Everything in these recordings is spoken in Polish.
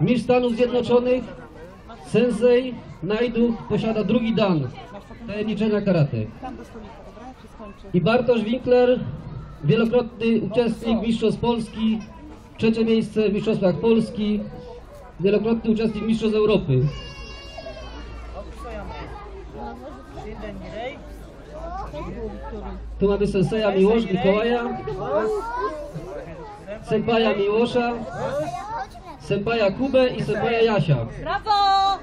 Mistrz Stanów Zjednoczonych Sensei Najdu posiada drugi dan tajemniczenia karate. I Bartosz Winkler, wielokrotny uczestnik Mistrzostw Polski, trzecie miejsce w Mistrzostwach Polski, wielokrotny uczestnik Mistrzostw Europy. Tu mamy senseja Miłosz Mikołaja, senpaja Miłosza, senpaja Kubę i senpaja Jasia. Brawo!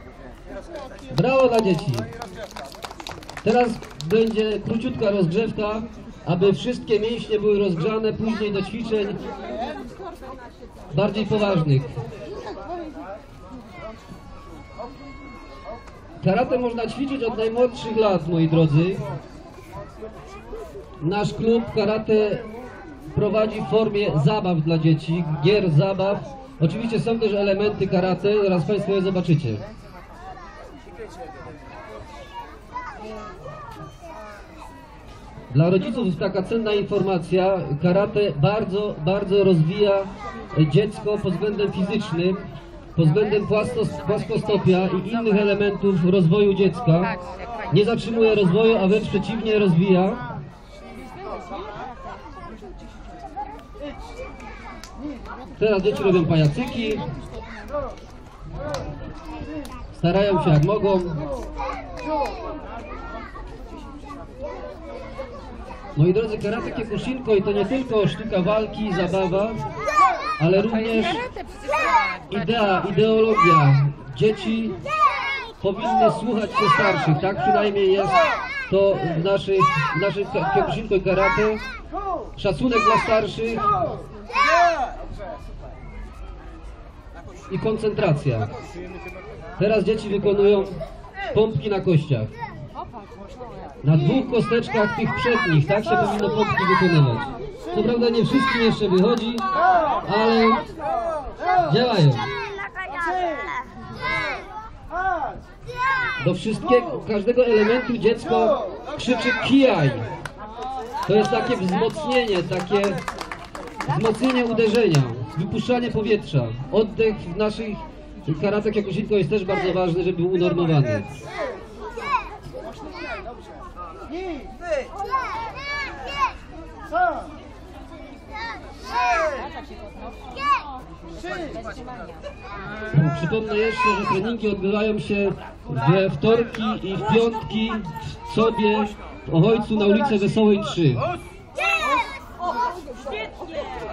Brawo dla dzieci. Teraz będzie króciutka rozgrzewka, aby wszystkie mięśnie były rozgrzane później do ćwiczeń bardziej poważnych. Karate można ćwiczyć od najmłodszych lat, moi drodzy. Nasz klub karate prowadzi w formie zabaw dla dzieci, gier zabaw. Oczywiście są też elementy karate, zaraz Państwo je zobaczycie. Dla rodziców taka cenna informacja. Karate bardzo, bardzo rozwija dziecko pod względem fizycznym, pod względem płaskostopia i innych elementów rozwoju dziecka. Nie zatrzymuje rozwoju, a wręcz przeciwnie rozwija. Teraz dzieci robią pajacyki. Starają się jak mogą. Moi drodzy, karate kiekushinko i to nie tylko sztuka walki, zabawa, ale również idea, ideologia. Dzieci powinny słuchać się starszych, tak przynajmniej jest to w naszych, w naszych i karate. Szacunek dla starszych i koncentracja. Teraz dzieci wykonują pompki na kościach. Na dwóch kosteczkach tych przednich, tak się powinno pompki wykonywać. Co prawda nie wszystkim jeszcze wychodzi, ale działają. Do wszystkiego, każdego elementu dziecko krzyczy kijaj. To jest takie wzmocnienie, takie wzmocnienie uderzenia, wypuszczanie powietrza. Oddech w naszych karatek jako sitko jest też bardzo ważny, żeby był unormowany. Przypomnę jeszcze, że treningi odbywają się we wtorki i w piątki w sobie w Ochojcu na ulicy Wesołej 3.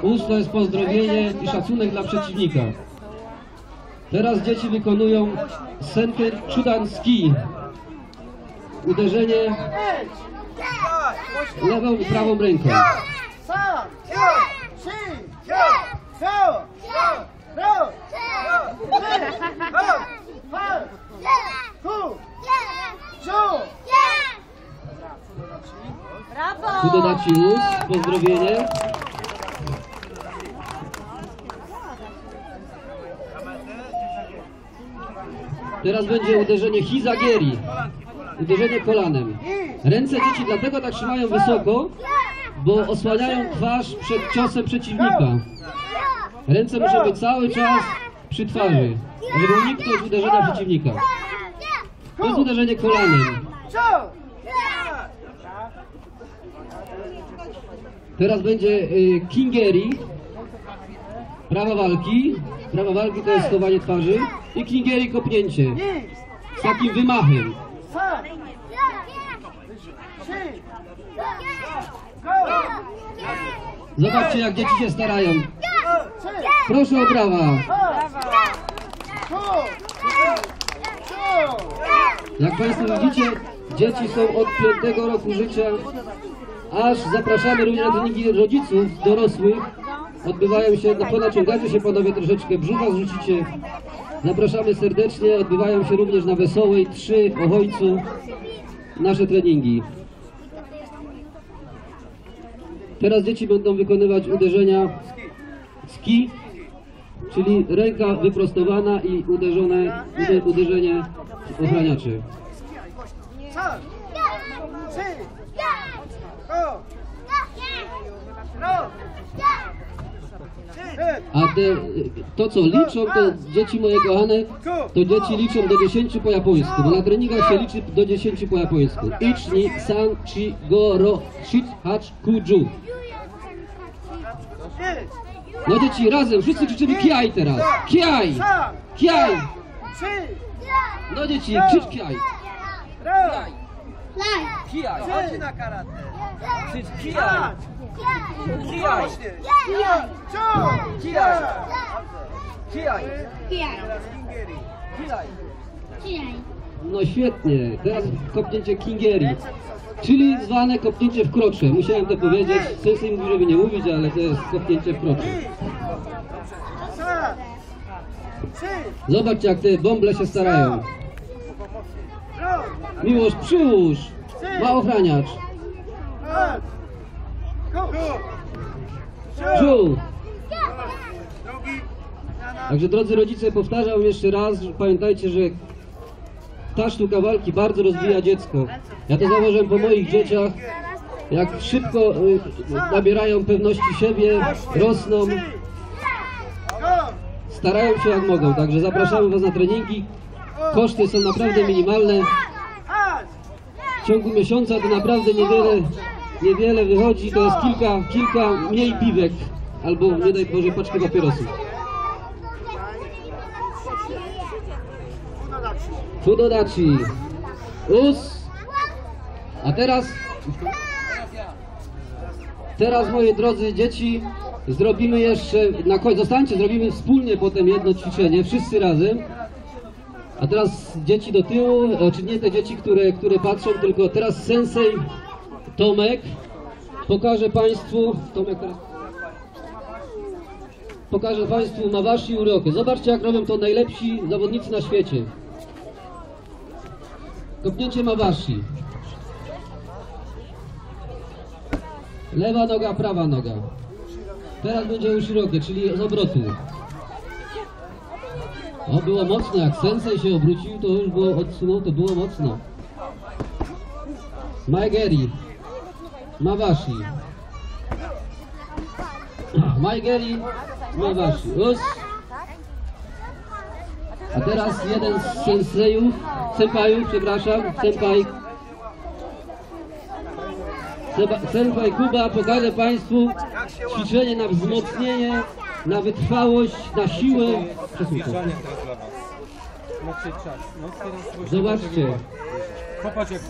Ust to jest pozdrowienie i szacunek dla przeciwnika. Teraz dzieci wykonują senkę chudanski. Uderzenie lewą i prawą ręką. Brawo! Tu doda ci łóz, pozdrowienie. Teraz będzie uderzenie Hizagieri. Uderzenie kolanem. Ręce dzieci dlatego tak trzymają wysoko, bo osłaniają twarz przed ciosem przeciwnika. Ręce muszą być cały czas przy twarzy, żeby uniknąć uderzenia przeciwnika. To jest uderzenie kolanem. Teraz będzie y, Kingeri. Prawa walki. Prawa walki to jest schowanie twarzy. I Kingeri kopnięcie. Z takim wymachem. Zobaczcie jak dzieci się starają. Proszę o brawa. Jak Państwo widzicie, dzieci są od 5 roku życia, aż zapraszamy również na treningi rodziców, dorosłych. Odbywają się, no ponaciągacie się panowie troszeczkę, brzucha zrzucicie. Zapraszamy serdecznie, odbywają się również na Wesołej 3 w Ochojcu nasze treningi. Teraz dzieci będą wykonywać uderzenia ski, czyli ręka wyprostowana i uderzone, ude, uderzenie ochraniaczy. A te, to co liczą, to dzieci moje kochane, to dzieci liczą do 10 po japońsku, bo na treningach się liczy do 10 po japońsku. Ichi, san, chi, go, ro, shit, hach, kuju. No dzieci, razem, wszyscy krzyczymy kiaj teraz. Kiaj! Kiaj! No dzieci, krzycz kiaj. Kijaj! Chodź na karate. Krzycz kijaj! Kijaj! Kijaj. Kijaj! Kijaj. Kijaj! Kijaj. No świetnie, teraz kopnięcie kingeri, czyli zwane kopnięcie w krocze. Musiałem to powiedzieć, sensei mówi, żeby nie mówić, ale to jest kopnięcie w krocze. Zobaczcie, jak te bąble się starają. Miłość, przyłóż! Ma ochraniacz. Żół! Także drodzy rodzice, powtarzam jeszcze raz, że pamiętajcie, że ta sztuka walki bardzo rozwija dziecko. Ja to zauważyłem po moich dzieciach, jak szybko y, nabierają pewności siebie, rosną, starają się jak mogą. Także zapraszamy Was na treningi. Koszty są naprawdę minimalne. W ciągu miesiąca to naprawdę niewiele, niewiele wychodzi. To jest kilka, kilka mniej piwek albo nie daj Boże paczki papierosów. Fudodachi. Us. A teraz... Teraz, moi drodzy dzieci, zrobimy jeszcze, na końcu, zostańcie, zrobimy wspólnie potem jedno ćwiczenie, wszyscy razem. A teraz dzieci do tyłu, czy nie te dzieci, które, które patrzą, tylko teraz sensei Tomek pokaże Państwu, Tomek teraz pokaże Państwu Mawashi Urokę. Zobaczcie, jak robią to najlepsi zawodnicy na świecie. Kopnięcie Mawashi. Lewa noga, prawa noga. Teraz będzie ushiroke, czyli z obrotu. O, było mocno, jak sensei się obrócił, to już było odsunął, to było mocno. Maegeri. Mawashi. Maegeri. Mawashi. Us. A teraz jeden z sensejów, senpajów, przepraszam, senpai. Senpai Kuba pokaże Państwu ćwiczenie na wzmocnienie, na wytrwałość, na siłę. Teraz dla was. No. No teraz Zobaczcie, Popatrz jak,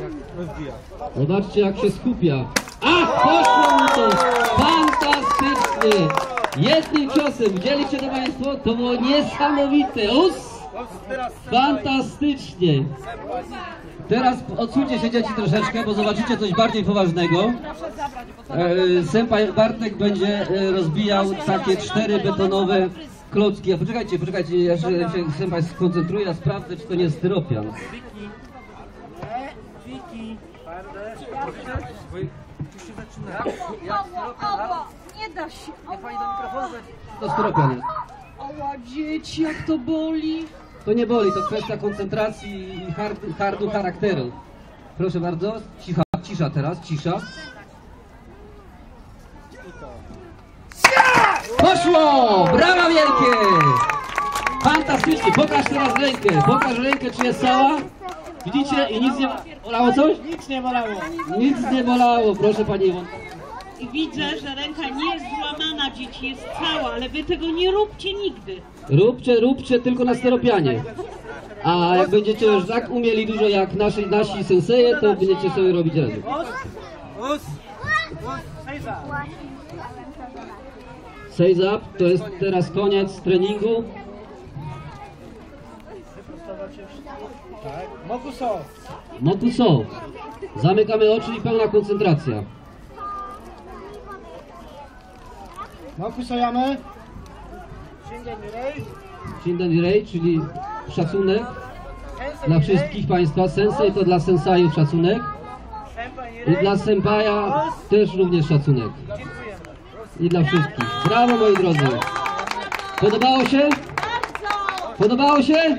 jak rozbija. zobaczcie jak się skupia. A, poszło mu to! Fantastycznie! Jednym ciosem, widzieliście to Państwo? To było niesamowite! Us! Fantastycznie! Teraz odsuńcie się dzieci troszeczkę, bo zobaczycie coś bardziej poważnego. E, Senpai Bartek będzie e, rozbijał takie cztery betonowe klocki. A poczekajcie, poczekajcie, ja się, się Senpai skoncentruję, ja sprawdzę, czy to nie jest styropian. Nie da się. To styropian jest. ała dzieci, jak to boli. To nie boli, to kwestia koncentracji i hard, hardu charakteru. Proszę bardzo, cicha, cisza teraz, cisza. Poszło! Brawa wielkie! Fantastycznie, pokaż teraz rękę, pokaż rękę, czy jest cała. Widzicie? I nic nie bolało coś? Nic nie bolało. Nic nie bolało, proszę Pani. I widzę, że ręka nie jest złamana, dzieci jest cała, ale wy tego nie róbcie nigdy. Róbcie, róbcie tylko na steropianie. A jak będziecie już tak umieli dużo jak nasi, nasi senseje, to będziecie sobie robić razem. Seize up, to jest teraz koniec treningu. Tak. Mokuso. Mokuso. Zamykamy oczy i pełna koncentracja. Mokuso jamy. Shingen Rei. Shinden Rei, czyli szacunek dla wszystkich Państwa. Sensei to dla sensajów szacunek. I dla sempaja też również szacunek. I dla wszystkich. Brawo moi drodzy. Podobało się? Podobało się?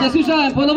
Nie słyszałem. Podobało